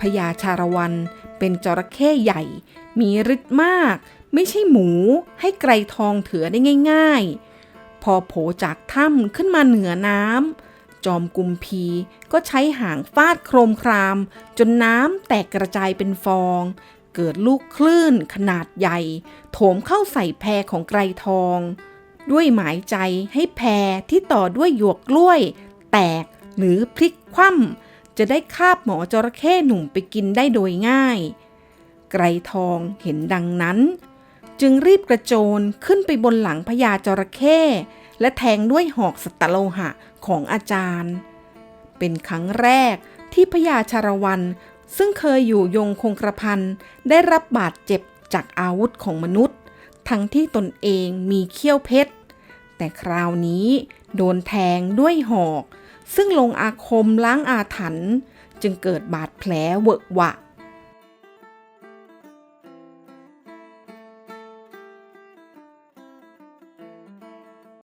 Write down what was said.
พญาชาละวัน เป็นจระเข้ใหญ่ มีฤทธิ์มาก ไม่ใช่หมูให้ไกรทองเถือได้ง่าย ๆ พอโผจากถ้ำขึ้นมาเหนือน้ำจอมกุมพีก็ใช้หางฟาดโครมคราม จนน้ำแตกกระจายเป็นฟอง เกิดลูกคลื่นขนาดใหญ่ โถมเข้าใส่แพรของไกรทอง ด้วยหมายใจให้แพรที่ต่อด้วยหยวกกล้วย แตกหรือพลิกคว่ำ จะได้คาบหมอจระเข้หนุ่มไปกินได้โดยง่าย ไกรทองเห็นดังนั้น จึงรีบกระโจนขึ้นไปบนหลังพญาจระเข้และแทงด้วยหอกสตโลหะของอาจารย์ เป็นครั้งแรกที่พญาชาละวันซึ่งเคยอยู่ยงคงกระพันได้รับบาดเจ็บจากอาวุธของมนุษย์ ทั้งที่ตนเองมีเขี้ยวเพชร แต่คราวนี้โดนแทงด้วยหอก ซึ่งลงอาคมล้างอาถรรพ์จึงเกิดบาดแผลเวอะหวะ